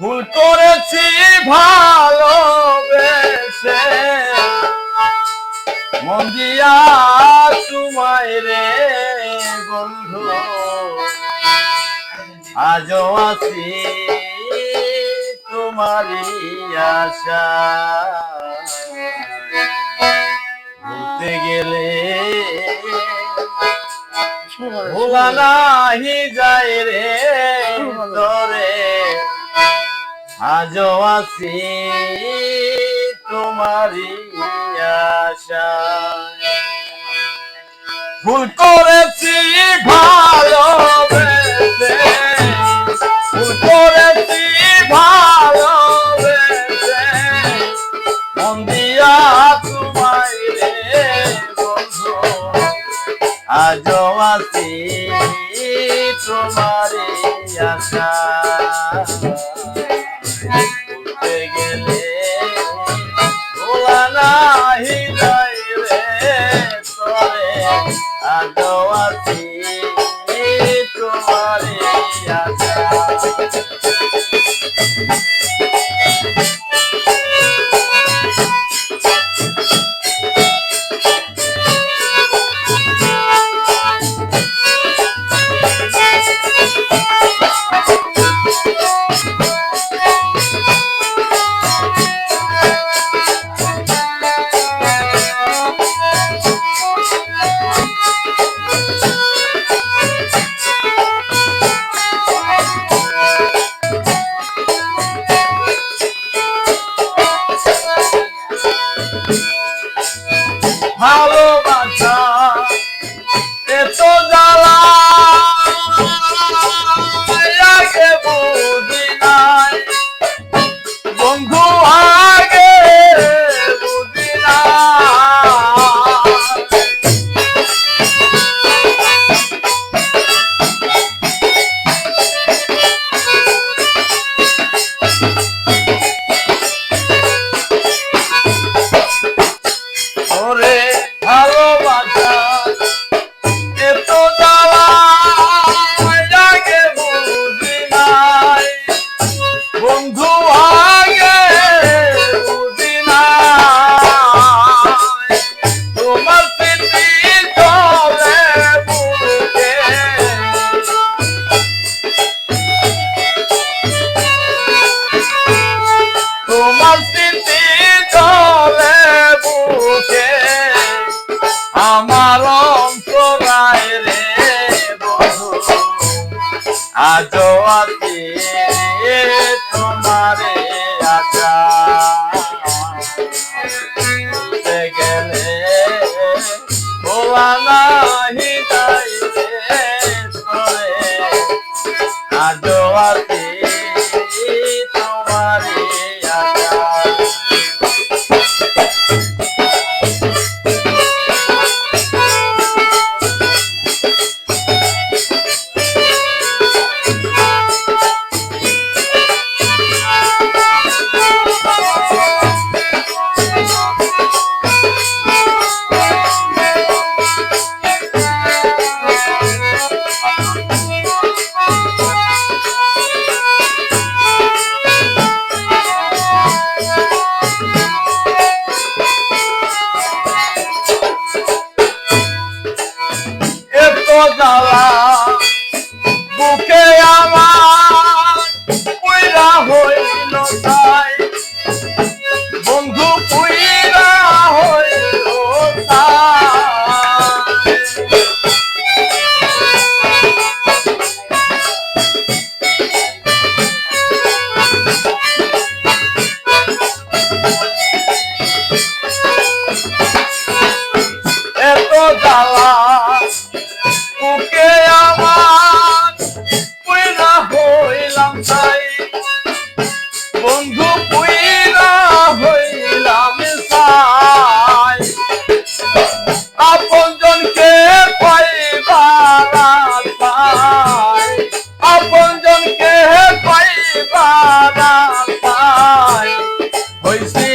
ভুল করেছি ভালোবেসে। মন দিয়া তোমায় রে বন্ধু আজও আছি তোমারই আশা ভুলতে গেলে ভোলা নাহি যায় রে তরে। আজও আছি তোমারি আশা ভুল করেছি ভালোবেসে আজও আছি তোমার আশা বলতে গেলে ভোলা নাহি রে তোরে আজও আছি ভালোবাসা এত জ্বালা। আগে বুঝি নাই। বন্ধু আজও আছি তোমারে আশা। গেলে বলা নাহি এত place.